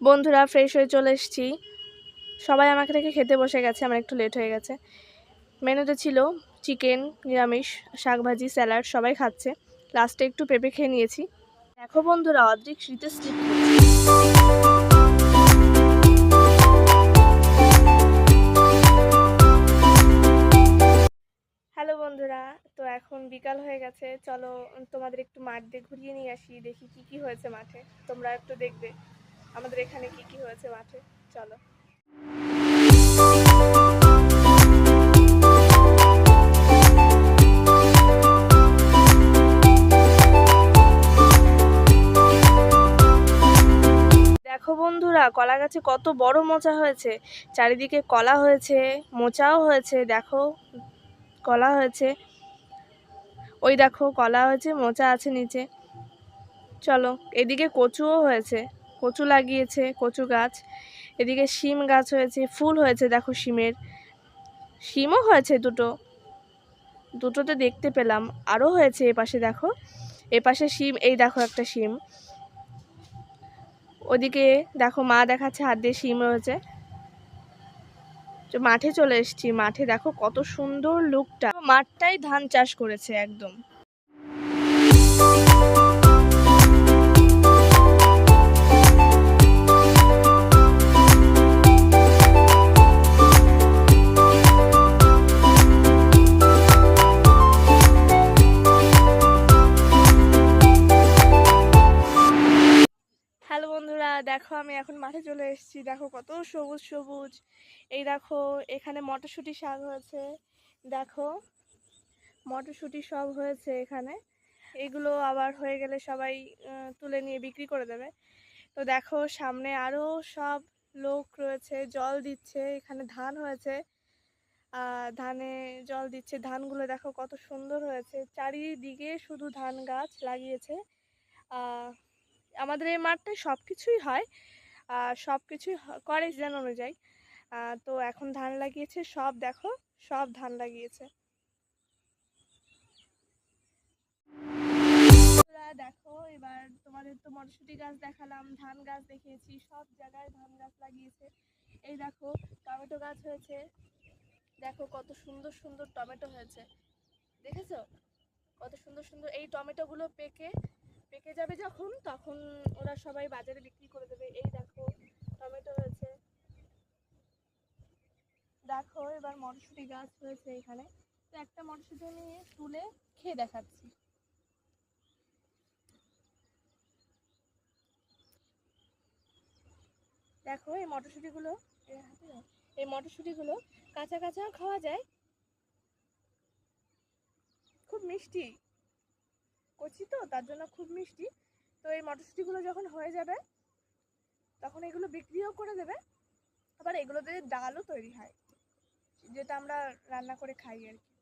বন্ধুরা ফ্রেশ হয়ে চলে এসেছি। সবাই আমাকে রেখে খেতে বসে গেছে, আমার একটু লেট হয়ে গেছে। মেনুতে ছিল চিকেন নিরামিষ, শাকভাজি স্যালাড সবাই খাচ্ছে। লাস্টে একটু পেঁপে খেয়ে নিয়েছি। দেখো বন্ধুরা, অদ্রিক শীতে স্লিপ হ্যালো বন্ধুরা, তো এখন বিকাল হয়ে গেছে। চলো তোমাদের একটু মাঠ দিয়ে ঘুরিয়ে নিয়ে আসি, দেখি কি কি হয়েছে মাঠে। তোমরা একটু দেখবে। আমাদের এখানে কি কি হয়েছে মাঠে? চলো। দেখো বন্ধুরা, কলা গাছে কত বড় মোচা হয়েছে। চারিদিকে কলা হয়েছে, মোচাও হয়েছে, দেখো। কলা হয়েছে। ওই দেখো, কলা হয়েছে, মোচা আছে নিচে। চলো, এদিকে কচুও হয়েছে। কচু লাগিয়েছে, কচু গাছ। এদিকে শিম গাছ হয়েছে, ফুল হয়েছে, দেখো শিমের। শিমও হয়েছে দুটো। দুটোতে দেখতে পেলাম। আরও হয়েছে এপাশে, দেখো। এপাশে শিম, এই দেখো একটা শিম। ওদিকে দেখো মা দেখাচ্ছে, হাত দিয়ে শিম হয়েছে। মাঠে চলে এসেছি, মাঠে দেখো কত সুন্দর লুকটা। মাঠটাই ধান চাষ করেছে একদম। দেখো, আমি এখন মাঠে চলে এসেছি। দেখো কত সবুজ সবুজ। এই দেখো, এখানে মটরশুঁটি শাক হয়েছে। দেখো, মটরশুঁটি সব হয়েছে এখানে। এগুলো আবার হয়ে গেলে সবাই তুলে নিয়ে বিক্রি করে দেবে। তো দেখো, সামনে আরও সব লোক রয়েছে, জল দিচ্ছে। এখানে ধান হয়েছে। ধানে জল দিচ্ছে। ধানগুলো দেখো কত সুন্দর হয়েছে। চারিদিকে শুধু ধান গাছ লাগিয়েছে। আমাদের এই মাঠটায় সব কিছুই হয় সব কিছুই করে সিজন অনুযায়ী। তো এখন ধান লাগিয়েছে, সব দেখো, সব ধান লাগিয়েছে। দেখো, এবার তোমাদের তো মটরশুঁটি গাছ দেখালাম, ধান গাছ দেখিয়েছি, সব জায়গায় ধান গাছ লাগিয়েছে। এই দেখো, টমেটো গাছ হয়েছে। দেখো কত সুন্দর সুন্দর টমেটো হয়েছে। দেখেছ? কত সুন্দর সুন্দর এই টমেটোগুলো পেকে পেকে যাবে যখন, তখন ওরা সবাই বাজারে বিক্রি করে দেবে। এই দেখো, টমেটো হয়েছে দেখো, এবার মটরশুঁটি গাছ হয়েছে এখানে। তো একটা মটরশুঁটি নিয়ে তুলে খেয়ে দেখাচ্ছি। দেখো, এই মটরশুঁটিগুলো এই মটরশুঁটিগুলো কাঁচা কাঁচাও খাওয়া যায়। খুব মিষ্টি। কচি তো, তার জন্য খুব মিষ্টি। তো এই মটরশুঁটিগুলো যখন হয়ে যাবে, তখন এগুলো বিক্রিও করে দেবে। আবার এগুলোতে ডালও তৈরি হয়, যেটা আমরা রান্না করে খাই আর কি।